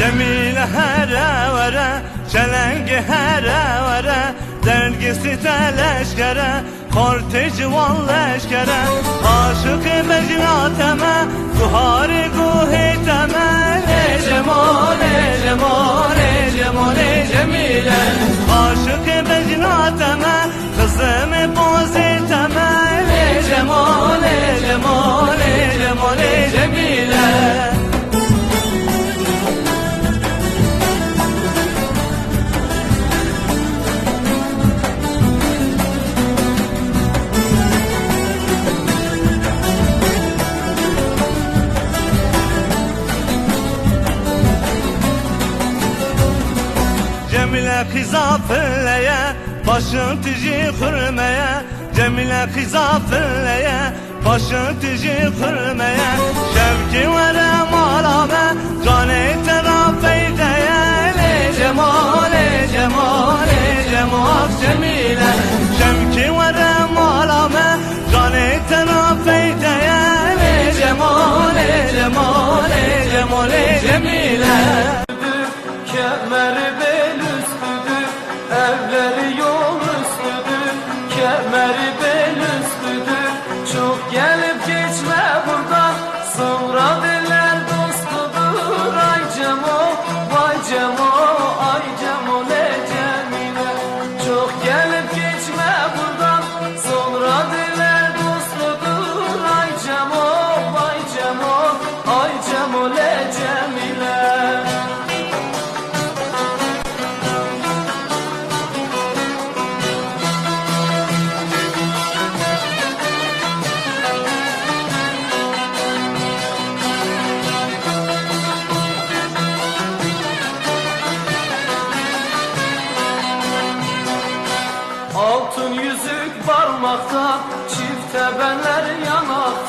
Cemile here vere Çelengi here vere Dergisi teleşkere Korteci val leşkere Aşık mecnateme Cemile kızafilleye Başın tici hürmeye Cemile kızafilleye Başın tici hürmeye Şevki vere malame Cane terafeydeye Le cemal, le cemal, le cemal Cemile. Şevki vere malame Cane terafeydeye Le cemal, le cemal, le cemal, le Cemile. Kemeri Kemeri Altın yüzük parmakta Çifte benler yanar